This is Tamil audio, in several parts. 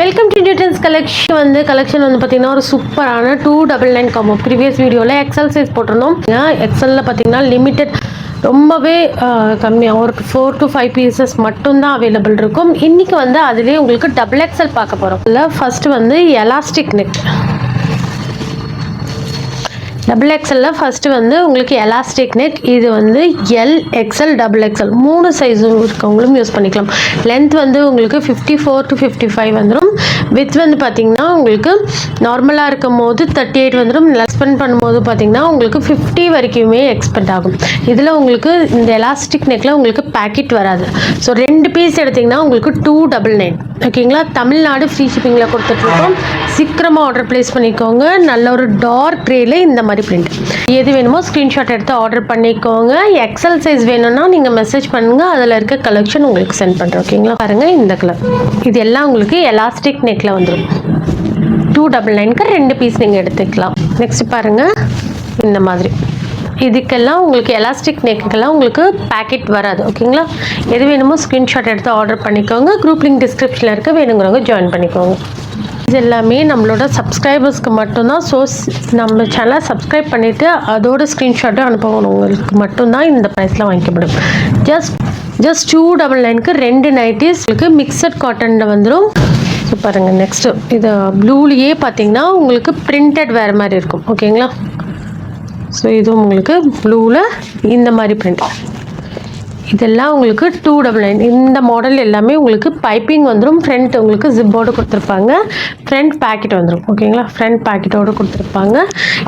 வெல்கம் டு நியூட்டன்ஸ் கலெக்ஷன் வந்து கலெக்ஷன் வந்து பார்த்தீங்கன்னா ஒரு சூப்பரான two double nine combo previous வீடியோவில் எக்ஸல் சைஸ் போட்டிருந்தோம். எக்ஸலில் பார்த்தீங்கன்னா லிமிட்டெட் ரொம்பவே கம்மியாக ஒரு ஃபோர் டு ஃபைவ் பீசஸ் மட்டும்தான் அவைலபிள் இருக்கும். இன்றைக்கி வந்து அதுலேயே உங்களுக்கு டபுள் எக்ஸல் பார்க்க போகிறோம் இல்லை ஃபஸ்ட்டு வந்து எலாஸ்டிக் நெக் டபுள் எக்ஸலில் ஃபஸ்ட்டு வந்து உங்களுக்கு எலாஸ்டிக் நெக் இது வந்து எல் எக்ஸல் டபுள் எக்ஸல் மூணு சைஸும் இருக்கவங்களும் யூஸ் பண்ணிக்கலாம். லென்த் வந்து உங்களுக்கு fifty four to fifty five வந்துடும் வித் வந்து பார்த்திங்கன்னா உங்களுக்கு நார்மலாக இருக்கும் போது தேர்ட்டி எயிட் வந்துடும் எக்ஸ்பெண்ட் பண்ணும்போது பார்த்தீங்கன்னா உங்களுக்கு ஃபிஃப்டி வரைக்குமே எக்ஸ்பெண்ட் ஆகும். இதில் உங்களுக்கு இந்த எலாஸ்டிக் நெக்கில் உங்களுக்கு பேக்கெட் வராது. ஸோ ரெண்டு பீஸ் எடுத்திங்கன்னா உங்களுக்கு டூ டபுள் நைன் ஓகேங்களா? தமிழ்நாடு ஃப்ரீ ஷிப்பிங்கில் கொடுத்துட்ருக்கோம். சீக்கிரமாக ஆர்டர் ப்ளேஸ் பண்ணிக்கோங்க. நல்ல ஒரு டார்க் க்ரேல இந்த மாதிரி பிரிண்ட் எது வேணுமோ ஸ்க்ரீன்ஷாட் எடுத்து ஆர்டர் பண்ணிக்கோங்க. எக்ஸல் சைஸ் வேணும்னா நீங்கள் மெசேஜ் பண்ணுங்கள் அதில் இருக்க கலெக்ஷன் உங்களுக்கு சென்ட் பண்ணுறோம் ஓகேங்களா? பாருங்கள் இந்த கலர் இது எல்லாம் உங்களுக்கு எலாஸ்டிக் நெக்கில் வந்துடும் டூ டபுள் நைனுக்கு ரெண்டு பீஸ் நீங்கள் எடுத்துக்கலாம். நெக்ஸ்ட் பாருங்கள் இந்த மாதிரி. இதுக்கெல்லாம் உங்களுக்கு எலாஸ்டிக் நெக்குக்கெல்லாம் உங்களுக்கு பேக்கெட் வராது ஓகேங்களா எது வேணுமோ ஸ்க்ரீன்ஷாட் எடுத்து ஆர்டர் பண்ணிக்கோங்க. குரூப் லிங்க் டிஸ்கிரிப்ஷனில் இருக்க வேணுங்கிறவங்க ஜாயின் பண்ணிக்கோங்க. இது எல்லாமே நம்மளோட சப்ஸ்கிரைபர்ஸ்க்கு மட்டும்தான். ஸோ நம்ம சேனலை சப்ஸ்கிரைப் பண்ணிவிட்டு அதோட ஸ்க்ரீன்ஷாட்டும் அனுப்பவங்களுக்கு மட்டும்தான் இந்த ப்ரைஸில் வாங்கிக்கப்படும். ஜஸ்ட் ஜஸ்ட் டூ டபுள் நைனுக்கு ரெண்டு நைட்டிஸ் உங்களுக்கு மிக்சட் காட்டனில் வந்துடும் ஸோ பாருங்கள் நெக்ஸ்ட்டு இது ப்ளூலேயே பார்த்தீங்கன்னா உங்களுக்கு பிரிண்டட் வேறு மாதிரி இருக்கும். ஓகேங்களா ஸோ இதுவும் உங்களுக்கு ப்ளூவில் இந்த மாதிரி பிரிண்ட் இதெல்லாம் உங்களுக்கு டூ டபுள் நைன் இந்த மாடல் எல்லாமே உங்களுக்கு பைப்பிங் வந்துடும் ஃப்ரண்ட் உங்களுக்கு ஜிப்போடு கொடுத்துருப்பாங்க. ஃப்ரண்ட் பேக்கெட் வந்துடும் ஓகேங்களா ஃப்ரண்ட் பேக்கெட்டோடு கொடுத்துருப்பாங்க.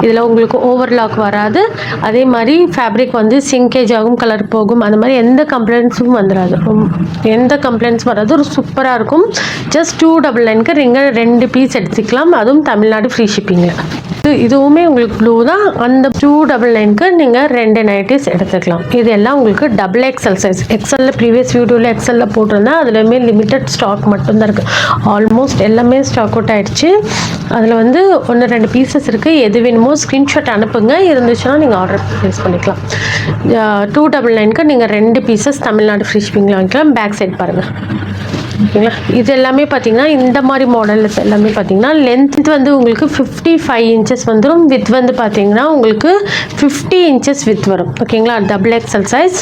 இதில் உங்களுக்கு ஓவர்லாக் வராது. அதே மாதிரி ஃபேப்ரிக் வந்து சிங்கேஜ் ஆகும் கலர் போகும். அந்த மாதிரி எந்த கம்ப்ளைண்ட்ஸும் வந்துடாது ரொம்ப- எந்த கம்ப்ளைண்ட்ஸ் வராது. ஒரு சூப்பராக இருக்கும். ஜஸ்ட் டூ டபுள் நைனுக்கு நீங்கள் ரெண்டு பீஸ் எடுத்துக்கலாம். அதுவும் தமிழ்நாடு ஃப்ரீ ஷிப்பிங்கில் இது இதுவுமே உங்களுக்கு ப்ளூ தான். அந்த டூ டபுள் நைனுக்கு நீங்கள் ரெண்டு நைட்டிஸ் எடுத்துக்கலாம். இது எல்லாம் உங்களுக்கு டபுள் எக்ஸல் சைஸ் எக்ஸலில் ப்ரீவியஸ் வீடியோவில் எக்ஸலில் போட்டிருந்தேன் அதுலேயுமே லிமிட்டட் ஸ்டாக் மட்டும்தான் இருக்குது ஆல்மோஸ்ட் எல்லாமே ஸ்டாக் அவுட் ஆகிடுச்சு அதில் வந்து ஒன்று ரெண்டு பீசஸ் இருக்குது எது வேணுமோ ஸ்க்ரீன்ஷாட் அனுப்புங்க. இருந்துச்சுன்னா நீங்கள் ஆர்டர் ப்ளேஸ் பண்ணிக்கலாம். டூ டபுள் நைனுக்கு நீங்கள் ரெண்டு பீசஸ் தமிழ்நாடு ஃப்ரீ ஷிப்பிங்கில் வாங்கிக்கலாம். பேக் சைட் பாருங்கள் ஓகேங்களா? இது எல்லாமே பார்த்தீங்கன்னா இந்த மாதிரி மாடல்ஸ் எல்லாமே பார்த்தீங்கன்னா லென்த் வந்து உங்களுக்கு ஃபிஃப்டி ஃபைவ் இன்ச்சஸ் வந்துடும் வித் வந்து பார்த்தீங்கன்னா உங்களுக்கு ஃபிஃப்டி இன்ச்சஸ் வித் வரும். ஓகேங்களா? டபுள் எக்ஸல் சைஸ்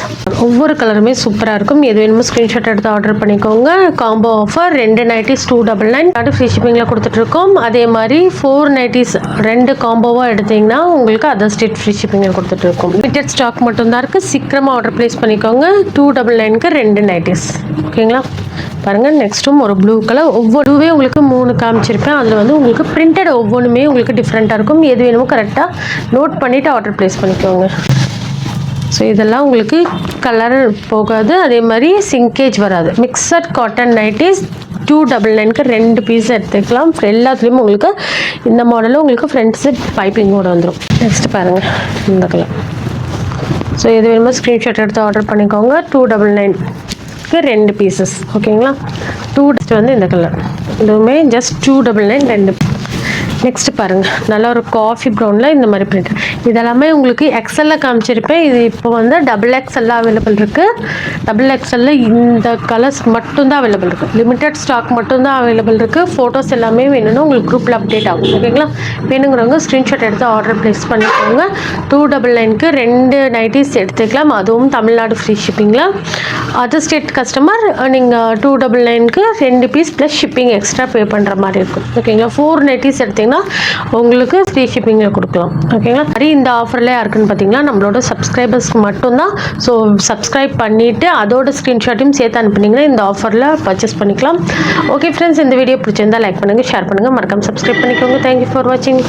ஒவ்வொரு கலருமே சூப்பராக இருக்கும். எது வேணுமோ ஸ்க்ரீன்ஷாட் எடுத்து ஆர்டர் பண்ணிக்கோங்க. காம்போ ஆஃபர் ரெண்டு நைட்டிஸ் டூ டபுள் நைன் அது ஃப்ரீ ஷிப்பிங்கில் கொடுத்துட்ருக்கோம். அதே மாதிரி ஃபோர் நைட்டிஸ் ரெண்டு காம்போவாக எடுத்தீங்கன்னா உங்களுக்கு அதர் ஸ்டேட் ஃப்ரீ ஷிப்பிங்கில் கொடுத்துட்ருக்கோம். லிமிட்டட் ஸ்டாக் மட்டும்தான் இருக்குது சீக்கிரமாக ஆர்டர் ப்ளேஸ் பண்ணிக்கோங்க. டூ டபுள் நைனுக்கு ரெண்டு நைட்டிஸ் ஓகேங்களா? பாருங்கள் நெக்ஸ்ட்டும் ஒரு ப்ளூ கலர் ஒவ்வொருவே உங்களுக்கு மூணு காமிச்சிருப்பேன். அதில் வந்து உங்களுக்கு பிரிண்டட் ஒவ்வொன்றுமே உங்களுக்கு டிஃப்ரெண்ட்டாக இருக்கும். எது வேணுமோ கரெக்டாக நோட் பண்ணிவிட்டு ஆர்டர் ப்ளேஸ் பண்ணிக்கோங்க. ஸோ இதெல்லாம் உங்களுக்கு கலர் போகாது. அதே மாதிரி சிங்கேஜ் வராது. Mixed cotton nighties two double நைனுக்கு ரெண்டு பீஸ் எடுத்துக்கலாம். எல்லாத்துலேயும் உங்களுக்கு இந்த மாடலும் உங்களுக்கு ஃப்ரண்ட்ஸு பைப்பிங்கோட வந்துடும் நெக்ஸ்ட் பாருங்கள் இந்த கலர் ஸோ எது வேணுமோ ஸ்க்ரீன்ஷாட் எடுத்து ஆர்டர் பண்ணிக்கோங்க. டூ டபுள் நைன் நைன்க்கு ரெண்டு பீசஸ் ஓகேங்களா டூ வந்து இந்த கலர் இதுவுமே ஜஸ்ட் டூ டபுள் நைன் ரெண்டு நெக்ஸ்ட் பாருங்கள் நல்ல ஒரு காஃபி ப்ரௌனில் இந்த மாதிரி பிரிண்ட் இதெல்லாமே உங்களுக்கு எக்ஸலில் காமிச்சிருப்பேன். இது இப்போ வந்து டபுள் எக்ஸலில் அவைலபிள் இருக்குது டபுள் எக்ஸலில் இந்த கலர்ஸ் மட்டும்தான் அவைலபிள் இருக்குது லிமிட்டட் ஸ்டாக் மட்டும்தான் அவைலபிள் இருக்குது ஃபோட்டோஸ் எல்லாமே வேணும்னா உங்களுக்கு குரூப்பில் அப்டேட் ஆகும். ஓகேங்களா வேணுங்கிறவங்க ஸ்க்ரீன்ஷாட் எடுத்து ஆர்டர் ப்ளேஸ் பண்ணிக்கோங்க. டூ டபுள் நைனுக்கு ரெண்டு நைட்டிஸ் எடுத்துக்கலாம். அதுவும் தமிழ்நாடு ஃப்ரீ ஷிப்பிங்கில் அதர் ஸ்டேட் கஸ்டமர் நீங்கள் டூ டபுள் நைனுக்கு ரெண்டு piece plus shipping extra pay பண்ணுற மாதிரி இருக்கும். ஓகேங்களா ஃபோர் நைட்டிஸ் எடுத்தீங்கன்னா உங்களுக்கு ஃப்ரீ ஷிப்பிங்கில் கொடுக்கலாம். ஓகேங்களா சரி இந்த ஆஃபரில் யாருக்குன்னு பார்த்தீங்கன்னா நம்மளோட சப்ஸ்கிரைபர்ஸ்க்கு மட்டும்தான். ஸோ சப்ஸ்கிரைப் பண்ணிவிட்டு அதோட ஸ்க்ரீன்ஷாட்டையும் சேர்த்து அனுப்புனீங்கன்னா இந்த ஆஃபரில் பர்ச்சேஸ் பண்ணிக்கலாம். ஓகே ஃப்ரெண்ட்ஸ் இந்த வீடியோ பிடிச்சிருந்தா லைக் பண்ணுங்கள் ஷேர் பண்ணுங்கள் மறக்காமல் சப்ஸ்கிரைப் பண்ணிக்கோங்க. தேங்க்யூ ஃபார் வாட்சிங்